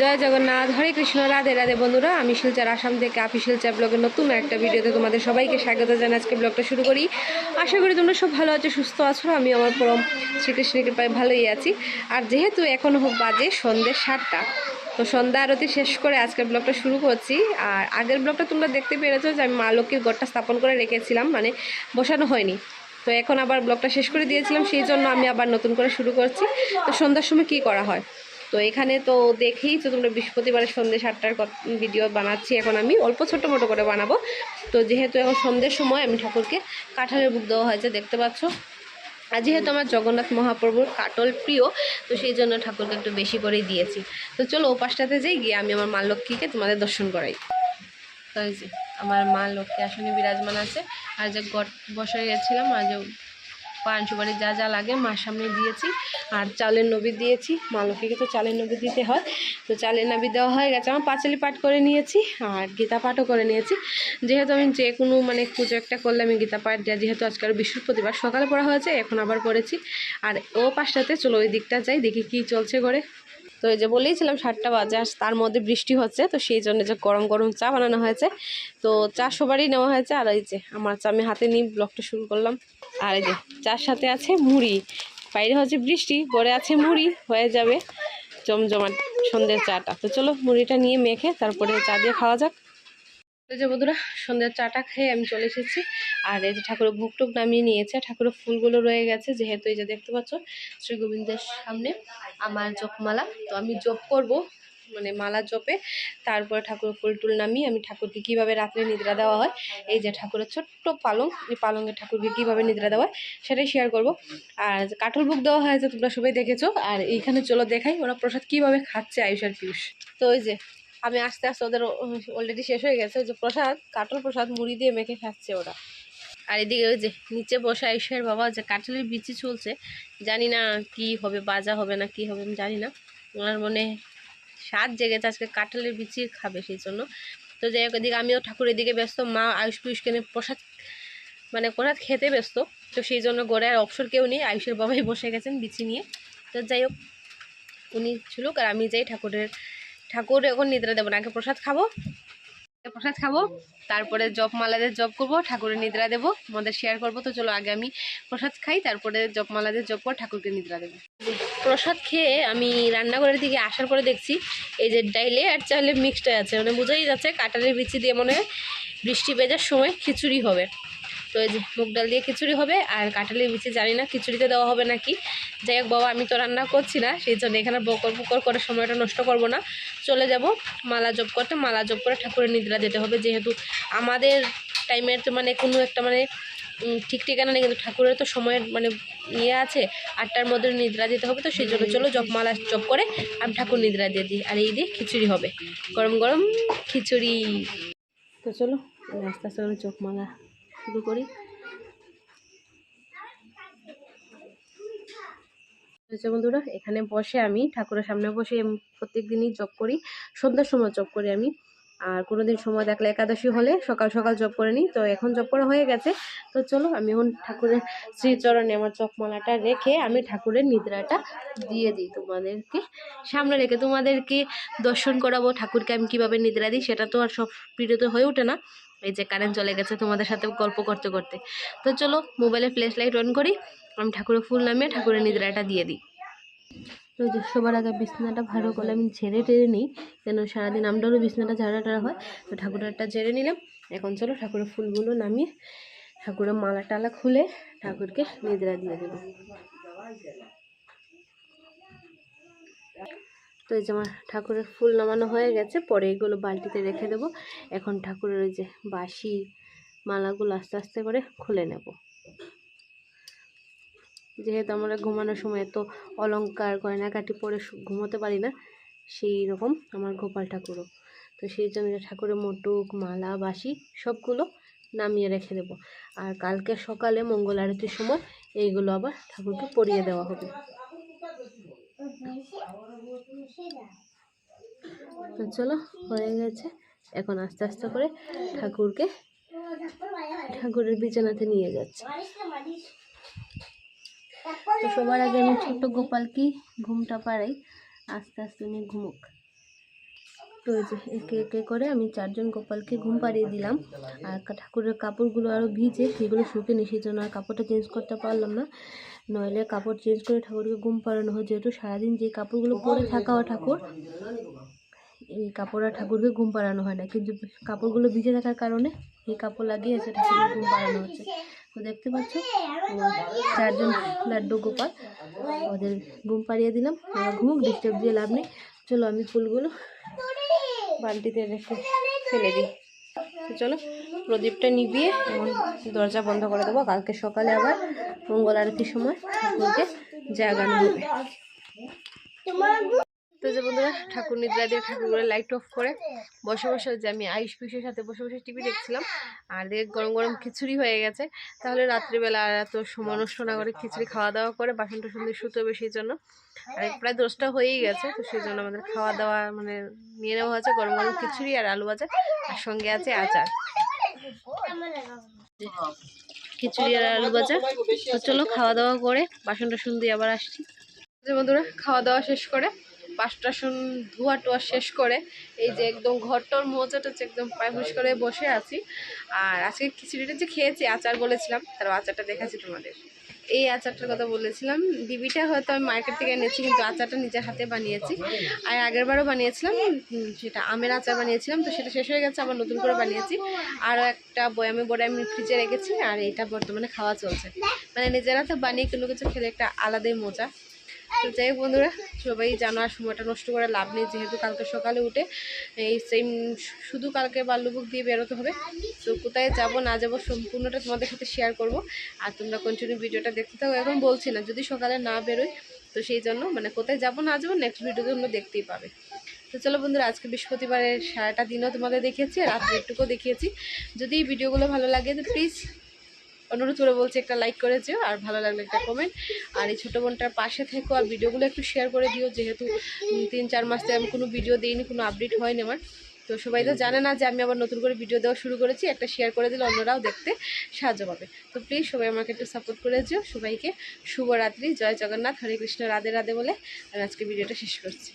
জয় জগন্নাথ, হরে কৃষ্ণ, রাধে রাধে বন্ধুরা, আমি শিলচার আসাম থেকে আপি শিলচার ব্লগের নতুন একটা ভিডিওতে তোমাদের সবাইকে স্বাগত জানাই। আজকে ব্লগটা শুরু করি। আশা করি তোমরা সব ভালো আছো, সুস্থ আছো, আমি আমার পরম শ্রীকৃষ্ণের কৃপায় ভালোই আছি। আর যেহেতু এখন বাজে সন্ধ্যে সাতটা, তো সন্ধ্যা আরতি শেষ করে আজকের ব্লগটা শুরু করছি। আর আগের ব্লগটা তোমরা দেখতে পেরেছ যে আমি মা লক্ষ্মীর গড়টা স্থাপন করে রেখেছিলাম মানে বসানো হয়নি। তো এখন আবার ব্লগটা শেষ করে দিয়েছিলাম, সেই জন্য আমি আবার নতুন করে শুরু করছি। তো সন্ধ্যার সময় কি করা হয়? তো এখানে তো দেখেই তো তোমরা বৃহস্পতিবারের সন্ধ্যে সাতটার ভিডিও বানাচ্ছি। এখন আমি অল্প ছোটো মোটো করে বানাবো। তো যেহেতু এখন সন্ধ্যের সময়, আমি ঠাকুরকে কাঁঠালের বুক দেওয়া হয়েছে, দেখতে পাচ্ছ। আর যেহেতু আমার জগন্নাথ মহাপ্রভুর কাটল প্রিয়, তো সেই জন্য ঠাকুরকে একটু বেশি করেই দিয়েছি। তো চলো ও পাশটাতে যাই, গিয়ে আমি আমার মা লক্ষ্মীকে তোমাদের দর্শন করাই। তো এই যে, আমার মা লক্ষ্মী আসনে বিরাজমান আছে। আর যে গট বসে গেছিলাম আর যে পান সুপারি যা যা লাগে মার সামনে দিয়েছি আর চালের নবী দিয়েছি, মা লক্ষ্মীকে তো চালের নবী দিতে হয়। তো চালের নবী দেওয়া হয়ে গেছে, আমার পাঁচালি পাঠ করে নিয়েছি আর গীতা পাঠও করে নিয়েছি। যেহেতু আমি যে কোনো মানে পুজো একটা করলে আমি গীতা পাঠ দেওয়া যেহেতু আজকাল বৃহস্পতিবার, সকালে পড়া হয়েছে, এখন আবার পড়েছি আর ও পাশটাতে চলো ওই দিকটা যাই, দেখি কি চলছে করে তো এই যে বলেইছিলাম সাতটা বাজে আর তার মধ্যে বৃষ্টি হচ্ছে, তো সেই জন্য যে গরম গরম চা বানানো হয়েছে। তো চা সবারই নেওয়া হয়েছে, আর এই যে আমার চা আমি হাতে নিয়ে ব্লগটা শুরু করলাম। আর এই যে চার সাথে আছে মুড়ি। বাইরে হচ্ছে বৃষ্টি, পরে আছে মুড়ি, হয়ে যাবে জমজমাট সন্ধ্যের চাটা। তো চলো মুড়িটা নিয়ে মেখে তারপরে চা দিয়ে খাওয়া যাক। যে বন্ধুরা সন্ধ্যের চাটা খেয়ে আমি চলে এসেছি। আর এই যে ঠাকুরের ভোগ টুক নামিয়ে নিয়েছে, ঠাকুরের ফুলগুলো রয়ে গেছে, যেহেতু এই যে দেখতে পাচ্ছ শ্রী গোবিন্দের সামনে আমার জপমালা। তো আমি জপ করব মানে মালা জপে, তারপরে ঠাকুরের ফুল টুল নামিয়ে আমি ঠাকুরকে কীভাবে রাত্রে নিদ্রা দেওয়া হয়, এই যে ঠাকুরের ছোট্ট পালং, এই পালঙ্গের ঠাকুরকে কীভাবে নিদ্রা দেওয়া হয়, সেটাই শেয়ার করব। আর যে কাঠল বুক দেওয়া হয়েছে, তোমরা সবাই দেখেছ। আর এইখানে চলো দেখাই ওরা প্রসাদ কীভাবে খাচ্ছে আয়ুষ আর পিয়ুষ তো ওই যে আমি আস্তে আস্তে ওদের অলরেডি শেষ হয়ে গেছে। যে প্রসাদ, কাঠল প্রসাদ মুড়ি দিয়ে মেখে খাচ্ছে ওরা। আর এদিকে ওই যে নিচে বসে আয়ুষের বাবা যে কাঠলের বিচি চলছে, জানি না কি হবে, বাজা হবে না কি হবে, আমি জানি না। ওনার মনে স্বাদ জেগেছে আজকে কাঁঠালের বিচি খাবে সেই জন্য। তো যাই হোক, এদিকে আমিও ঠাকুরের দিকে ব্যস্ত, মা আয়ুষ পিয়ুষকে নিয়ে প্রসাদ মানে প্রসাদ খেতে ব্যস্ত। তো সেই জন্য গড়ে আর অবসর কেউ নেই, আয়ুষের বাবাই বসে গেছেন বিচি নিয়ে। তো যাই হোক, উনি ছিলুক আর আমি যাই ঠাকুরের ঠাকুর এখন নিদ্রা দেবো না, আগে প্রসাদ খাব। প্রসাদ খাব, তারপরে জপ মালাদের জপ করব, ঠাকুরের নিদ্রা দেবো আমাদের শেয়ার করব। তো চলো আগে আমি প্রসাদ খাই, তারপরে জপ মালাদের জপ করে ঠাকুরকে নিদ্রা দেবো। প্রসাদ খেয়ে আমি রান্নাঘরের দিকে আসার পরে দেখছি, এই যে ডাইলে আর চাইলে মিক্সড আছে। মানে বোঝাই যাচ্ছে কাটারের বিচি দিয়ে মনে হয় বৃষ্টি ভেজার সময় খিচুড়ি হবে। তো এই যে মুগ ডাল দিয়ে খিচুড়ি হবে আর কাঁঠালের বিচি জানি না, খিচুড়িতে দেওয়া হবে নাকি? যাই হোক বাবা, আমি তো রান্না করছি না, সেই জন্য এখানে বকর বকর করে সময়টা নষ্ট করব না। চলে যাব, মালা জপ করতে, মালা জপ করে ঠাকুরের নিদ্রা যেতে হবে। যেহেতু আমাদের টাইমের তো মানে কোনো একটা মানে ঠিক ঠিকানা নেই, কিন্তু ঠাকুরের তো সময়ের মানে ইয়ে আছে, আটটার মধ্যে নিদ্রা দিতে হবে, তো সেই জন্য চলো জপ মালা জপ করে আমি ঠাকুর নিদ্রা দিয়ে দিই। আর এই দিয়ে খিচুড়ি হবে। গরম গরম খিচুড়ি। তো চলো, আস্তে আস্তে করে চোখ মালা শুরু করি। হয়েছে বন্ধুরা, এখানে বসে আমি ঠাকুরের সামনে বসে প্রত্যেক দিনই জব করি। সন্ধ্যার সময় জব করি আমি। আর কোনোদিন সময় দেখলে একাদশী হলে সকাল সকাল জব করে নিই। তো এখন জব করা হয়ে গেছে। তো চলো, আমি এখন ঠাকুরের শ্রীচরণে আমার চকমালাটা রেখে আমি ঠাকুরের নিদ্রাটা দিয়ে দিই তোমাদেরকে। সামনে রেখে তোমাদেরকে দর্শন করাবো ঠাকুরকে আমি কীভাবে নিদ্রা দিই, সেটা তো আর সব ভিডিওতে হয়ে ওঠে না। এই যে কারেন্ট চলে গেছে তোমাদের সাথে গল্প করতে করতে। তো চলো মোবাইলে ফ্ল্যাশ লাইট অন করি, আমি ঠাকুরের ফুল নামিয়ে ঠাকুরের নিদ্রাটা দিয়ে দিই। তো সবার আগে বিছনাটা ভালো করে আমি ঝেড়ে টেরে নিই, যেন সারাদিন আমরাও বিছনাটা ঝাড়া টাড়া হয়। তো ঠাকুরেরটা ঝেড়ে নিলাম, এখন চলো ঠাকুরের ফুলগুলো নামিয়ে ঠাকুরের মালা টালা খুলে ঠাকুরকে নিদ্রা দিয়ে দেবো তো এই যে আমার ঠাকুরের ফুল নামানো হয়ে গেছে, পরে এগুলো বালতিতে রেখে দেবো। এখন ঠাকুরের ওই যে বাসি মালাগুলো আস্তে আস্তে করে খুলে নেব। যেহেতু আমরা ঘুমানোর সময় তো অলংকার গয়নাকাটি পরে ঘুমোতে পারি না, সেই রকম আমার গোপাল ঠাকুরও। তো সেই জন্য ঠাকুরের মোটুক, মালা বাসি সবগুলো নামিয়ে রেখে দেব। আর কালকে সকালে মঙ্গল আরতির সময় এইগুলো আবার ঠাকুরকে পরিয়ে দেওয়া হবে। তো চলো, হয়ে গেছে। এখন আস্তে আস্তে করে ঠাকুরকে ঠাকুরের বিছানাতে নিয়ে যাচ্ছে। তো সবার আগে আমি ছোট্ট গোপাল কি ঘুমটা পাড়াই, আস্তে আস্তে উনি ঘুমুক। তো একে একে করে আমি চারজন গোপালকে ঘুম পাড়িয়ে দিলাম। আর ঠাকুরের কাপড়গুলো আরও ভিজে সেগুলো শুকেনি সেই জন্য আর কাপড়টা চেঞ্জ করতে পারলাম না। নইলে কাপড় চেঞ্জ করে ঠাকুরকে ঘুম পাড়ানো হয়, যেহেতু সারাদিন যে কাপড়গুলো পরে থাকা হয় ঠাকুর, এই কাপড় আর ঠাকুরকে ঘুম পাড়ানো হয় না। কিন্তু কাপড়গুলো ভিজে থাকার কারণে এই কাপড় লাগিয়ে এসে ঠাকুরকে ঘুম পাড়ানো হচ্ছে। তো দেখতে পাচ্ছ, চারজন লাড্ডু গোপাল, ওদের ঘুম পাড়িয়ে দিলাম। ঘুমুক ডিস্টার্ব দিয়ে লাভ নেই। চলো আমি ফুলগুলো বালতিতে রেখে ফেলে দিই। চলো, প্রদীপটা নিবিয়ে এবং দরজা বন্ধ করে দেবো। কালকে সকালে আবার মঙ্গল আরতির সময় ঠাকুরকে জাগানো হবে। তো যে বন্ধুরা, ঠাকুর নিদ্রা দিয়ে ঠাকুরগুলো লাইট অফ করে বসে বসে যে আমি আয়ুষ পিসের সাথে বসে বসে টিভি দেখছিলাম, আর দেখ গরম গরম খিচুড়ি হয়ে গেছে। তাহলে রাত্রিবেলা আর এত সময় নষ্ট না করে খিচুড়ি খাওয়া দাওয়া করে, বাসন টাসন দিয়ে শুতে জন্য। আর প্রায় দশটা হয়েই গেছে, তো সেই জন্য আমাদের খাওয়া দাওয়া মানে নিয়ে নেওয়া হয়েছে, গরম গরম খিচুড়ি আর আলু ভাজা, আর সঙ্গে আছে আচার। খিচুড়ি আর আলু ভাজা, তো চলো খাওয়া দাওয়া করে বাসন টাসন দিয়ে আবার আসছি। বন্ধুরা, খাওয়া দাওয়া শেষ করে বাসন টাসন ধোয়া টোয়া শেষ করে এই যে একদম ঘরটর মোচাটা হচ্ছে একদম পায়ে ফুস করে বসে আছি। আর আজকে খিচুড়িটা যে খেয়েছি, আচার বলেছিলাম, তার আচারটা দেখাচ্ছি তোমাদের। এই আচারটার কথা বলেছিলাম ডিবিটা হয়তো আমি মার্কেট থেকে এনেছি, কিন্তু আচারটা নিজের হাতে বানিয়েছি। আর আগের বারও বানিয়েছিলাম সেটা আমের আচার বানিয়েছিলাম, তো সেটা শেষ হয়ে গেছে, আবার নতুন করে বানিয়েছি। আরও একটা বয়ামে বড়ে আমি ফ্রিজে রেখেছি, আর এটা বর্তমানে খাওয়া চলছে। মানে নিজের হাতে বানিয়ে কোনো কিছু খেলে একটা আলাদাই মজা। তো যাই বন্ধুরা, সবাই জানো আর সময়টা নষ্ট করে লাভ নেই, যেহেতু কালকে সকালে উঠে এই সেম শুধু কালকে বাল্যবুক দিয়ে বেরোতে হবে। তো কোথায় যাব, না যাব সম্পূর্ণটা তোমাদের সাথে শেয়ার করব। আর তোমরা কন্টিনিউ ভিডিওটা দেখতে থাকো। এখন বলছি না, যদি সকালে না বেরোই, তো সেই জন্য মানে কোথায় যাব, না যাব নেক্সট ভিডিওতে তোমরা দেখতেই পাবে। তো চলো বন্ধুরা, আজকে বৃহস্পতিবারের সারাটা দিনও তোমাদের দেখিয়েছি রাত্রে একটুকুও দেখিয়েছি। যদি এই ভিডিওগুলো ভালো লাগে, তো প্লিজ অনুরোধ করে বলছি একটা লাইক করে যেও আর ভালো লাগলে একটা কমেন্ট আর এই ছোটো বোনটার পাশে থেকো আর ভিডিওগুলো একটু শেয়ার করে দিও, যেহেতু তিন চার মাস থেকে আমি কোনো ভিডিও দিইনি, কোনো আপডেট হয়নি আমার। তো সবাই তো জানে না যে আমি আবার নতুন করে ভিডিও দেওয়া শুরু করেছি, একটা শেয়ার করে দিলে অন্যরাও দেখতে সাহায্য পাবে। তো প্লিজ সবাই আমাকে একটু সাপোর্ট করে যেও সবাইকে শুভরাত্রি, জয় জগন্নাথ, হরে কৃষ্ণ, রাধে রাধে বলে আমি আজকে ভিডিওটা শেষ করছি।